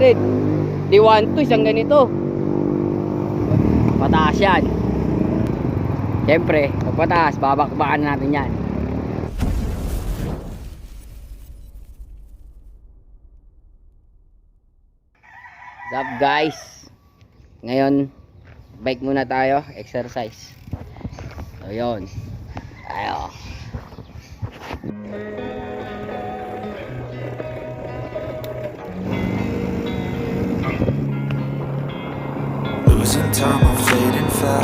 100. Di 1 to, isang ganito. Pataas yan. Siyempre, pag pataas, babakbakan natin yan. What's up guys? Ngayon, bike muna tayo, exercise. So yun. Ayo. Losing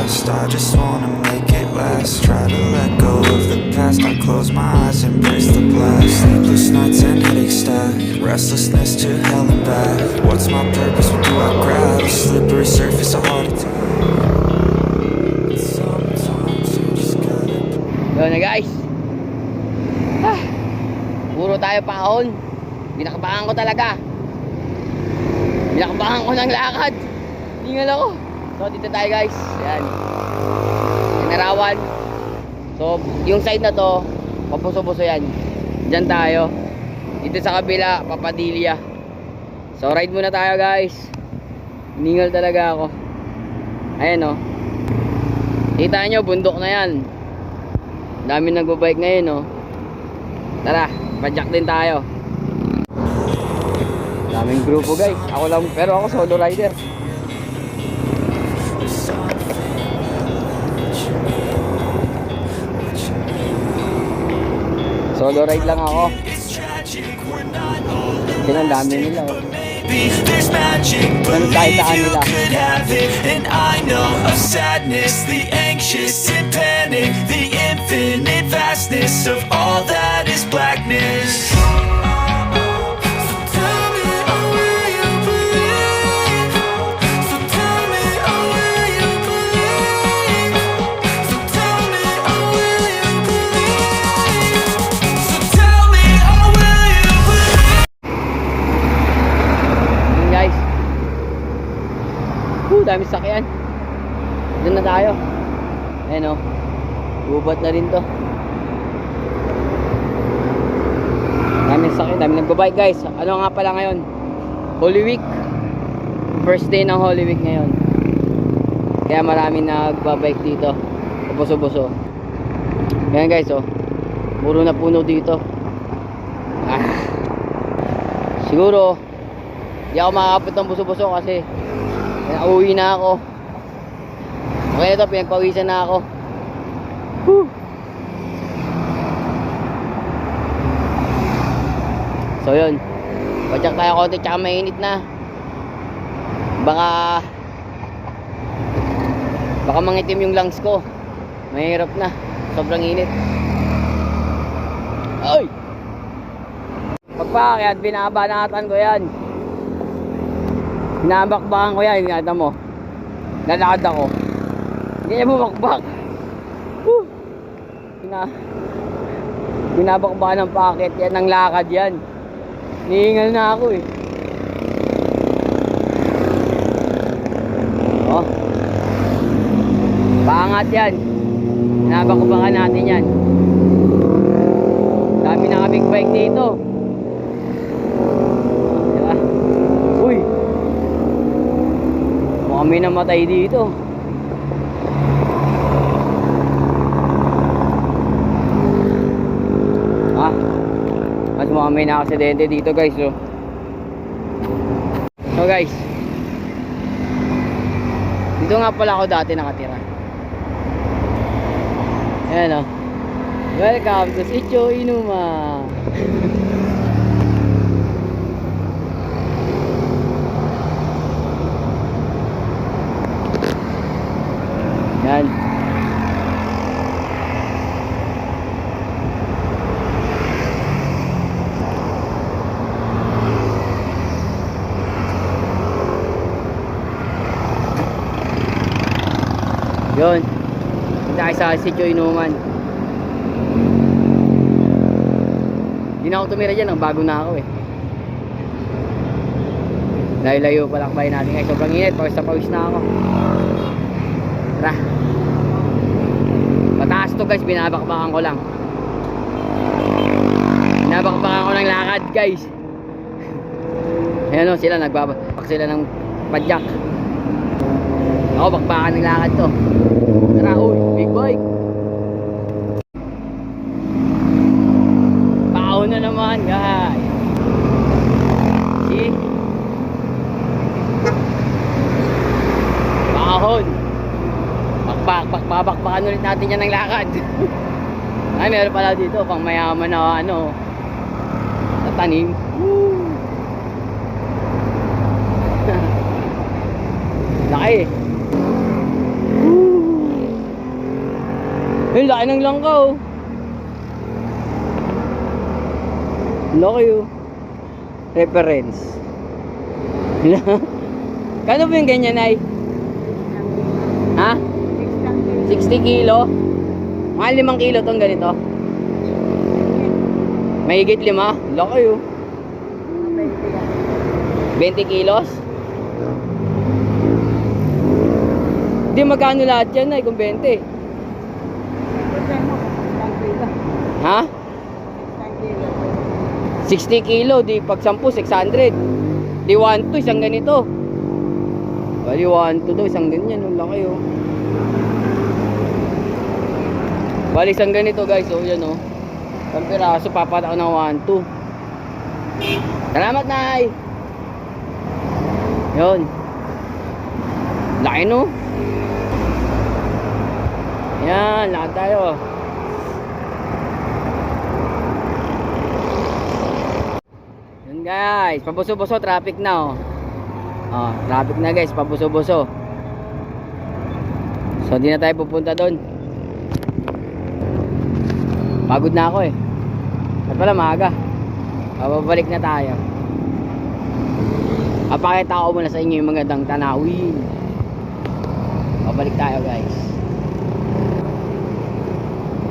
fast. I just wanna make it last. Try to let go of the past. I close my eyes, embrace the blast. Sleepless nights and headache stack. Restlessness to hell and back. What's my purpose? What do I grab? A slippery surface, a heart attack. Yun na guys. Ah, puro tayo paon. Binakabahan ko talaga. Binakabahan ko ng lakad. Tingal ako. So dito tayo guys. Yan. Narawan. So yung side na to, papuso-puso yan. Diyan tayo. Dito sa kabila, Papadilya. So ride muna tayo guys. Ningal talaga ako. Ayan oh. Kita nyo, bundok na yan. Dami nagbabike ngayon, oh. Tara, padyak din tayo. Daming grupo, guys. Ako lang, pero ako solo rider. Solo ride lang ako. Kasi ang dami nila, oh. Ganun kahit saan nila. And I know of sadness, the anxious and panic, the infinite vastness of all that is blackness. Dami sakyan. Doon na tayo. Ayan, oh. Gubat na rin to. Daming sakyan, daming nagbabike guys. Ano nga pala ngayon? Holy Week. First day ng Holy Week ngayon. Kaya marami nagbabike dito. Buso-buso. Ayan guys, oh. Puro na puno dito. Ah. Siguro, hindi ako makakapit ng buso-buso kasi nauwi na ako. Okay na to, pinagpawisan na ako. Whew. So yun. Padyak tayo konti tsaka mainit na. Baka baka mangitim yung lungs ko. Mahirap na. Sobrang init. Ay! Pagpakayat, binabanatan ko yan. Binabakbakan ko yan, ingatan mo. Lalakad ako. Hindi niya bumakbak. Whew. Bina binabakbakan ng packet yan, ng lakad yan. Nihingal na ako eh. Oh. Pangat yan. Binabakbakan natin yan. Dami na big bike dito. Mukhang may namatay dito. Ah, mas mukhang may na-aksidente dito guys. So. so guys, dito nga pala ako dati nakatira. Ayan o. Welcome to Sitio Inuma. Yan. Yun. Tayo sa Sitio Inuman. Hindi na ako tumira dyan. Ang bago na ako eh. Layo-layo palakbay natin guys. Sobrang init. Pawis na pawis na ako. Tara. Mataas to guys. Binabakbakan ko lang. Binabakbakan ko ng lakad guys. Ayan o sila, nagbabapak sila ng padyak. Ako, bakbakan ng lakad to. Uy, big boy. Pao na naman, guys. See? Paahon. Bakbak, bakbak, bakbakan ulit natin yan ng lakad. Ay, meron pala dito, pang mayaman na ano, na tanim. Laki. Woo! Yung laki ng langkaw. Laki oh. Reference. Kano ba yung ganyan ay? Ha? 60 kilo? Mga limang kilo tong ganito. Mahigit lima? Laki oh. 20 kilos? Di magkano lahat yan ay kung 20? Ha? 60 kilo, di pag 10, 600. Di 1 to, isang ganito. Bali 1 to daw, isang ganyan. Ang laki oh. Bali isang ganito guys, oh yan oh. Isang piraso, papat ako ng 1 to. Salamat, Nay! Yun. Laki no? Yan, lakad tayo. Guys, pabuso-buso, traffic na oh. Oh, traffic na guys, pabuso-buso. So, di na tayo pupunta doon. Pagod na ako eh. At pala maaga. Babalik na tayo. Papakita ko muna sa inyo yung magandang tanawin. Babalik tayo guys.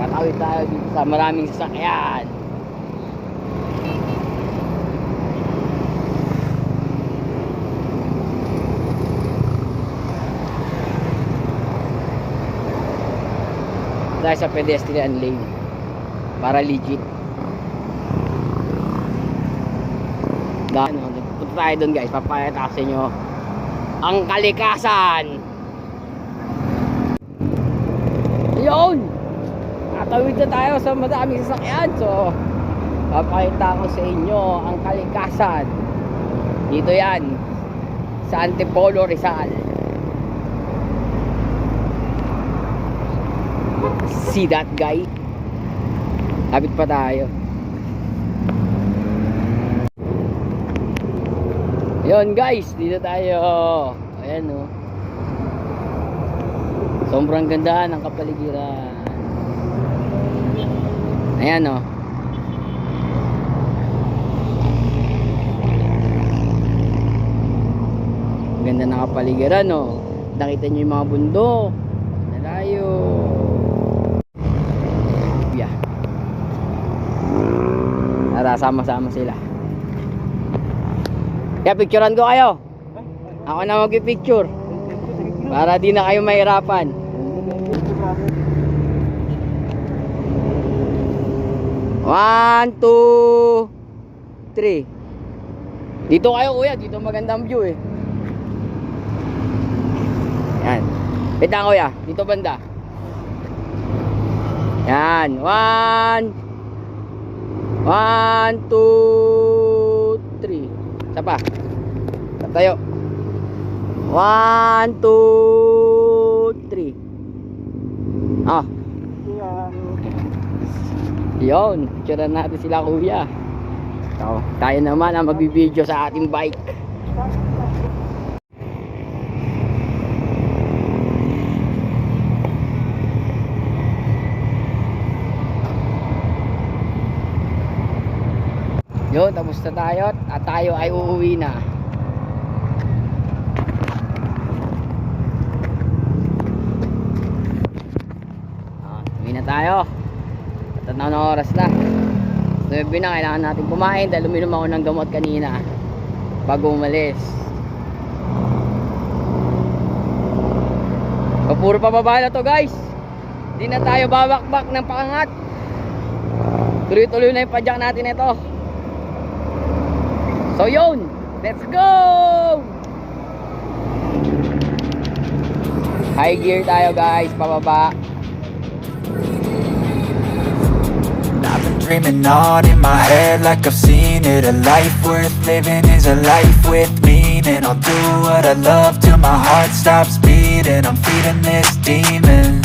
Katawid tayo dito sa maraming sasakyan. Tayo sa pedestrian lane. Para legit. Ano, punta tayo doon guys. Papakita ko sa inyo ang kalikasan. Yun! Natawid na tayo sa madaming sasakyan. So, papakita ko sa inyo ang kalikasan. Dito yan. Sa Antipolo Rizal. See that guy? Lapit pa tayo. Yun guys, dito tayo. Ayan oh. Sobrang ganda ng kapaligiran. Ayan oh. Ganda ng kapaligiran oh. Nakita nyo yung mga bundok. Nalayo. Tara, sama-sama sila. Kaya picturean ko kayo. Ako na mag-picture. Para di na kayo mahirapan. One, two, three. Dito kayo kuya, dito magandang view eh. Yan. Lang kuya, dito banda. Yan, one, one, two, three. Isa pa. Tatayo. One, two, three. Ah. Yun, picturean natin sila kuya. So, tayo naman ang magbibideo sa ating bike. Yun, tapos na tayo at tayo ay uuwi na. Ah, uwi na tayo. Tanaw na oras na. 9 na, kailangan natin kumain dahil uminom ako ng gamot kanina bago umalis. O, puro pababa na to guys. Hindi na tayo babakbak ng pakangat. Tuloy-tuloy na yung padyak natin ito. So yun, Let's go! High gear tayo guys, pababa. I've been dreaming on in my head like I've seen it A life worth living is a life with meaning I'll do what I love till my heart stops beating I'm feeding this demon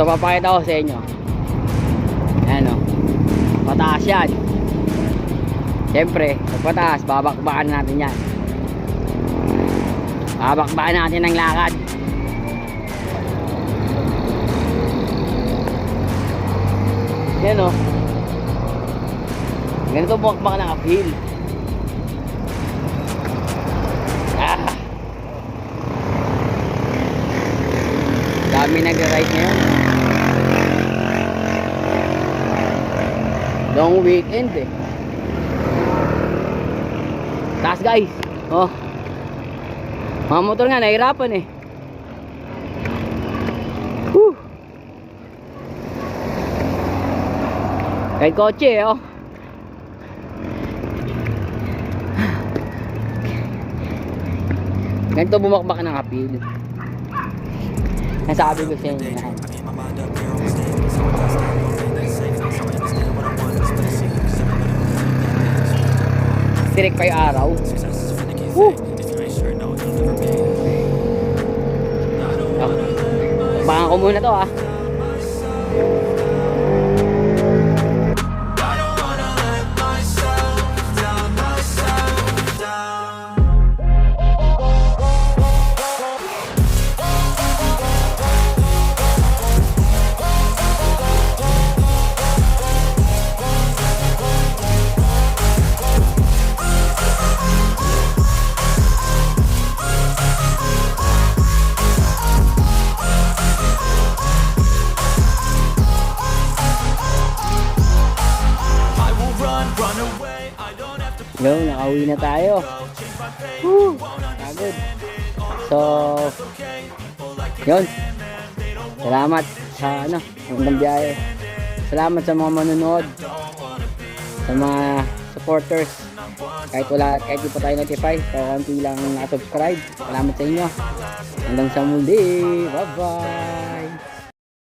So, papakita ko sa inyo. Ayan o. Pataas yan. Siyempre, pataas, babakbakan natin yan. Babakbakan natin ang lakad. Yan o. Ganito bukbak ng uphill. Ah! Dami nag-ride ngayon. Long weekend eh. Taas guys. Oh. Mga motor nga nahirapan eh. Whew. Kahit kotse eh oh. Ganito bumakbak ng apil. Nasabi ko sa inyo yan. Pa yung araw. Woo! Oh. Baka ko muna to ah. Yo, nakauwi na tayo. Woo! Pagod. So, yun. Salamat sa ano, magandang biyahe. Salamat sa mga manonood. Sa mga supporters. Kahit wala, kahit di pa tayo notify, kaunti lang nakasubscribe. Salamat sa inyo. Hanggang sa muli. Bye-bye.